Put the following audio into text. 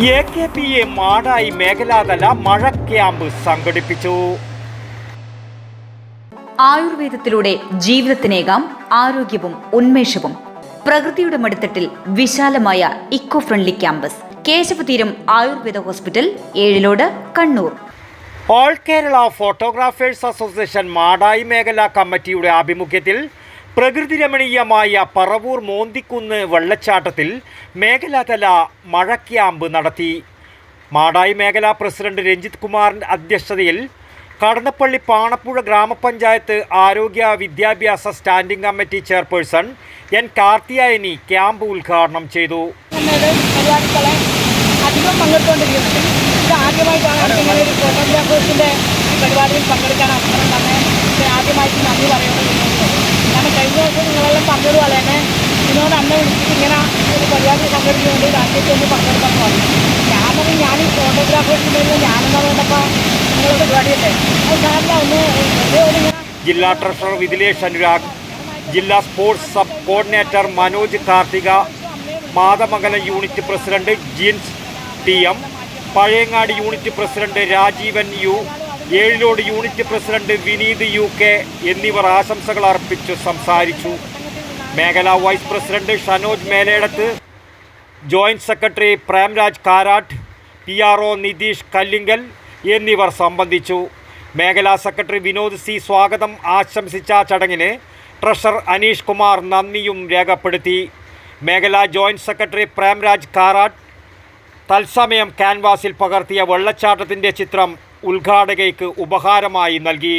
A K P A Madayi മേഖലാതല മഴ camp സംഘടിപ്പിച്ചു. ആയുർവേദത്തിലൂടെ ജീവിതത്തിനേകാം ആരോഗ്യവും ഉന്മേഷവും. പ്രകൃതിയുടെ മടിത്തട്ടിൽ വിശാലമായ eco friendly campus. Keshavatheeram ayurveda hospital Ezhilode Kannur. All Kerala photographers association Madayi മേഖലാ കമ്മിറ്റിയുടെ ആഭിമുഖ്യത്തിൽ പ്രകൃതി രമണീയമായ പറവൂർ മോന്തിക്കുന്ന് വെള്ളച്ചാട്ടത്തിൽ മേഖലാതല മഴ ക്യാമ്പ് നടത്തി. മാടായി മേഖലാ പ്രസിഡന്റ് രഞ്ജിത് കുമാറിന്റെ അധ്യക്ഷതയിൽ കടന്നപ്പള്ളി പാണപ്പുഴ ഗ്രാമപഞ്ചായത്ത് ആരോഗ്യ വിദ്യാഭ്യാസ standing committee chairperson N Karthiyayani camp ഉദ്ഘാടനം ചെയ്തു. അധികം ഒരു പരിപാടിയിൽ പങ്കെടുക്കാൻ അവസരം തന്നെ ആദ്യമായിട്ട് നന്ദി പറയുന്നത് ഇതിനോട് അന്ന് വിളിച്ചിട്ട് ഇങ്ങനെ ഒരു പരിപാടി പങ്കെടുക്കുന്നുണ്ട് രാജ്യത്ത് ഒന്ന് പങ്കെടുക്കാൻ പറഞ്ഞു ഞാൻ ഞാൻ ഈ ഫോട്ടോഗ്രാഫേഴ്സിന്റെ ഞാനെന്ന് പറഞ്ഞപ്പോൾ നിങ്ങളുടെ പരിപാടിയല്ലേ? അത് സാറിന് ഒന്ന് ജില്ലാ ട്രഷറർ വിദിലേഷ് അനുരാഗ് ജില്ലാ sports sub coordinator Manoj Karthika Mathamangalam unit president Jeans T M Pazhayangadi unit president Rajeevan U Ezhilode unit president Vineeth U K എന്നിവർ ആശംസകൾ അർപ്പിച്ചു സംസാരിച്ചു. മേഖലാ vice president Shanoj Meledath joint secretary Premraj Karatt P R O Nitheesh Kallingal എന്നിവർ സംബന്ധിച്ചു. മേഖലാ secretary Vinod C സ്വാഗതം ആശംസിച്ച ചടങ്ങിന് ട്രഷറർ അനീഷ് കുമാർ നന്ദിയും രേഖപ്പെടുത്തി. മേഖലാ ജോയിന്റ് സെക്രട്ടറി പ്രേംരാജ് കാരാട്ട് തത്സമയം ക്യാൻവാസിൽ പകർത്തിയ വെള്ളച്ചാട്ടത്തിന്റെ ചിത്രം ഉദ്ഘാടകയ്ക്ക് ഉപഹാരമായി നൽകി.